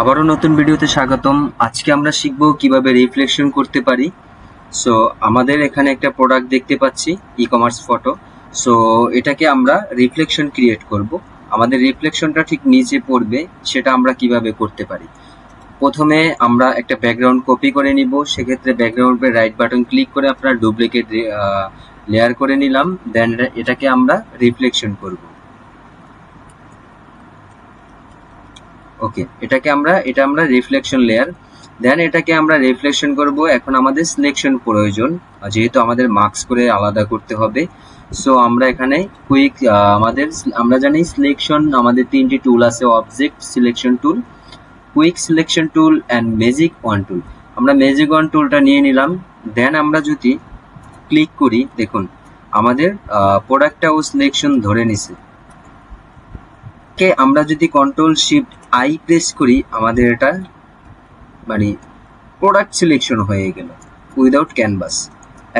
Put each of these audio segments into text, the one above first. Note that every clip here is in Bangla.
আবারও নতুন ভিডিওতে স্বাগতম। আজকে আমরা শিখব কীভাবে রিফ্লেকশন করতে পারি। সো আমাদের এখানে একটা প্রোডাক্ট দেখতে পাচ্ছি ই কমার্স ফটো সো এটাকে আমরা রিফ্লেকশন ক্রিয়েট করব। আমাদের রিফ্লেকশনটা ঠিক নিচে পড়বে, সেটা আমরা কীভাবে করতে পারি। প্রথমে আমরা একটা ব্যাকগ্রাউন্ড কপি করে নিব। সেক্ষেত্রে ব্যাকগ্রাউন্ডে রাইট বাটন ক্লিক করে আপনার ডুপ্লিকেট লেয়ার করে নিলাম। দেন এটাকে আমরা রিফ্লেকশন করব। ওকে এটাকে আমরা, এটা আমরা রিফ্লেকশন লেয়ার দেন এটাকে আমরা রিফ্লেকশন করব এখন আমাদের সিলেকশন প্রয়োজন যেহেতু আমাদের মার্কস করে আলাদা করতে হবে সো আমরা এখানে কুইক আমাদের, আমরা জানি সিলেকশন আমাদের তিনটি টুল আছে object selection tool quick selection tool and magic wand tool আমরা ম্যাজিক ওয়ান টুলটা নিয়ে নিলাম দেন আমরা যদি ক্লিক করি, দেখুন, আমাদের প্রোডাক্টটা ও সিলেকশন ধরে নিছে। কে আমরা যদি কন্ট্রোল শিফট আই প্রেস করি, আমাদের এটা মানে প্রোডাক্ট সিলেকশন হয়ে গেল উইদাউট ক্যানভাস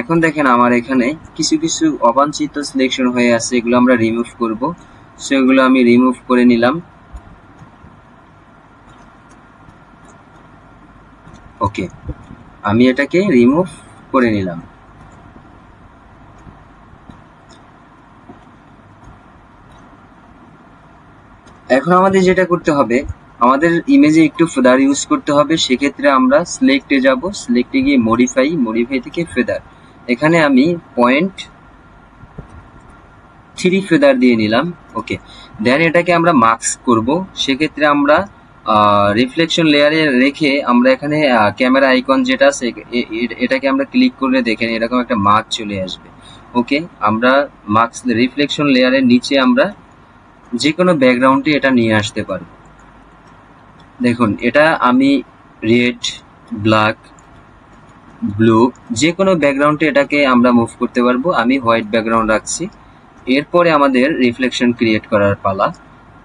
এখন দেখেন আমার এখানে কিছু কিছু অবাঞ্ছিত সিলেকশন হয়ে আছে, এগুলো আমরা রিমুভ করব। সেগুলো আমি রিমুভ করে নিলাম। ওকে আমি এটাকে রিমুভ করে নিলাম। এখন আমাদের যেটা করতে হবে, আমাদের ইমেজে একটু ফেদার ইউজ করতে হবে, সেক্ষেত্রে আমরা সিলেক্টে যাব সিলেক্টে গিয়ে মডিফাই মডিফাই থেকে ফেদার এখানে আমি পয়েন্ট থ্রি ফেদার দিয়ে নিলাম ওকে দেন এটাকে আমরা মার্কস করব, সেক্ষেত্রে আমরা রিফ্লেকশন লেয়ারে রেখে আমরা এখানে ক্যামেরা আইকন যেটা আছে এটাকে আমরা ক্লিক করলে দেখেন এরকম একটা মার্ক চলে আসবে ওকে আমরা মার্কস রিফ্লেকশন লেয়ারের নিচে আমরা যে কোনো ব্যাকগ্রাউন্ডে এটা নিয়ে আসতে পারব। দেখুন, এটা আমি রেড ব্ল্যাক ব্লু যে কোনো ব্যাকগ্রাউন্ডে এটাকে আমরা মুভ করতে পারব। আমি হোয়াইট ব্যাকগ্রাউন্ড রাখছি। এরপরে আমাদের রিফ্লেকশন ক্রিয়েট করার পালা।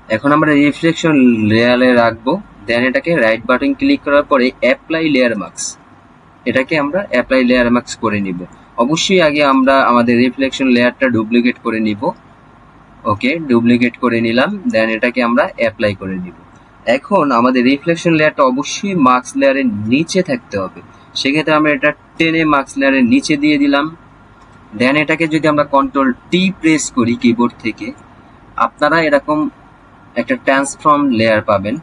এখন আমরা রিফ্লেকশন লেয়ারে রাখব। দেন এটাকে রাইট বাটন ক্লিক করার পরে অ্যাপ্লাই লেয়ার মার্কস এটাকে আমরা অ্যাপ্লাই লেয়ার মার্কস করে নিব। অবশ্যই আগে আমরা আমাদের রিফ্লেকশন লেয়ারটা ডুপ্লিকেট করে নিব। ওকে, ডুপ্লিকেট করে নিলাম, দেন এটাকে আমরা অ্যাপ্লাই করে নিব। এখন আমাদের রিফ্লেকশন লেয়ারটা অবশ্যই মার্কস লেয়ারের নিচে থাকতে হবে। সেক্ষেত্রে আমরা এটা টেনে মার্কস লেয়ারের নিচে দিয়ে দিলাম। দেন এটাকে যদি আমরা কন্ট্রোল টি প্রেস করি কিবোর্ড থেকে, আপনারা এরকম একটা ট্রান্সফর্ম লেয়ার পাবেন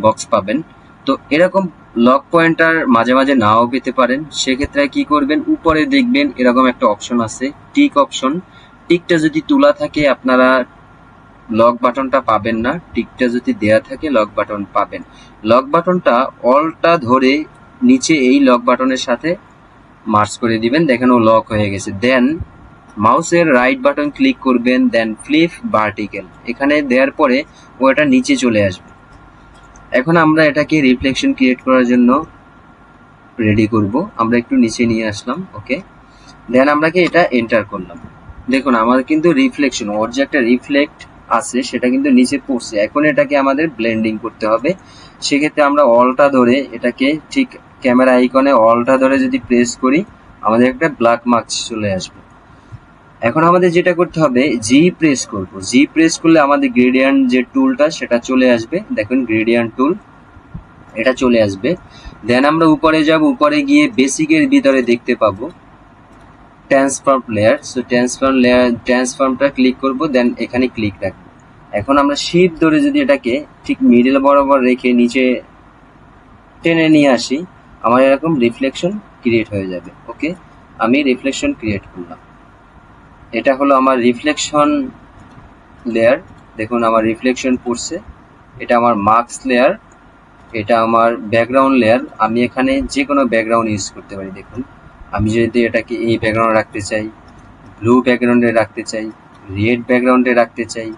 বক্স পাবেন। তো এরকম লক পয়েন্টার মাঝে মাঝে নাও পেতে পারেন। সেক্ষেত্রে কি করবেন? উপরে দেখবেন এরকম একটা অপশন আছে টিক অপশন টিকটা যদি তোলা থাকে, আপনারা লক বাটনটা পাবেন না। টিকটা যদি দেয়া থাকে, লক বাটন পাবেন। লক বাটনটা অলটা ধরে নিচে এই লক বাটনের সাথে মার্চ করে দিবেন। দেখেন ও লক হয়ে গেছে। দেন মাউসের রাইট বাটন ক্লিক করবেন, দেন ফ্লিপ ভার্টিক্যাল এখানে দেওয়ার পরে ও এটা নিচে চলে আসবে। এখন আমরা এটাকে রিফ্লেকশন ক্রিয়েট করার জন্য রেডি করব। আমরা একটু নিচে নিয়ে আসলাম, ওকে? দেন আমরা কি এটা এন্টার করলাম। দেখুন আমাদের কিন্তু রিফ্লেকশন ওর যে একটা রিফ্লেক্ট আছে, সেটা কিন্তু নিচে পড়ছে। এখন এটাকে আমাদের ব্লেন্ডিং করতে হবে। সেক্ষেত্রে আমরা অলটা ধরে এটাকে ঠিক ক্যামেরা আইকনে অলটা ধরে যদি প্রেস করি, আমাদের একটা ব্ল্যাক মার্কস চলে আসবে। এখন আমাদের যেটা করতে হবে জি প্রেস করব। জি প্রেস করলে আমাদের গ্রেডিয়ান্ট যে টুলটা সেটা চলে আসবে। দেখুন গ্রেডিয়ান্ট টুল এটা চলে আসবে। দেন আমরা উপরে যাব, উপরে গিয়ে বেসিকের ভিতরে দেখতে পাবো। Transform layer so transform layer ট্রান্সফর্মটা click করব দেন এখানে ক্লিক রাখব। এখন আমরা শিপ ধরে যদি এটাকে ঠিক মিডল বরাবর রেখে নিচে টেনে নিয়ে আসি, আমার এরকম রিফ্লেকশন ক্রিয়েট হয়ে যাবে ওকে আমি রিফ্লেকশন ক্রিয়েট করলাম। এটা হলো আমার রিফ্লেকশন লেয়ার দেখুন আমার রিফ্লেকশন পড়ছে, এটা আমার মার্কস লেয়ার এটা আমার ব্যাকগ্রাউন্ড লেয়ার আমি এখানে যে কোনো ব্যাকগ্রাউন্ড ইউজ করতে পারি, দেখুন। আমি যদি এটাকে এই ব্যাকগ্রাউন্ডে রাখতে চাই ব্লু ব্যাকগ্রাউন্ডে রাখতে চাই রেড ব্যাকগ্রাউন্ডে রাখতে চাই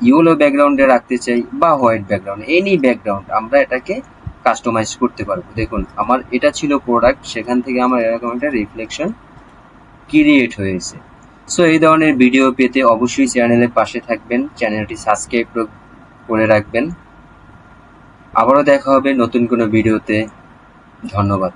ইয়েলো ব্যাকগ্রাউন্ডে রাখতে চাই বা হোয়াইট ব্যাকগ্রাউন্ড এনি ব্যাকগ্রাউন্ড আমরা এটাকে কাস্টমাইজ করতে পারব। দেখুন, আমার এটা ছিল প্রোডাক্ট সেখান থেকে আমার এরকম একটা রিফ্লেকশন ক্রিয়েট হয়েছে। সো এই ধরনের ভিডিও পেতে অবশ্যই চ্যানেলের পাশে থাকবেন চ্যানেলটি সাবস্ক্রাইব করে রাখবেন। আবারও দেখা হবে নতুন কোনো ভিডিওতে ধন্যবাদ।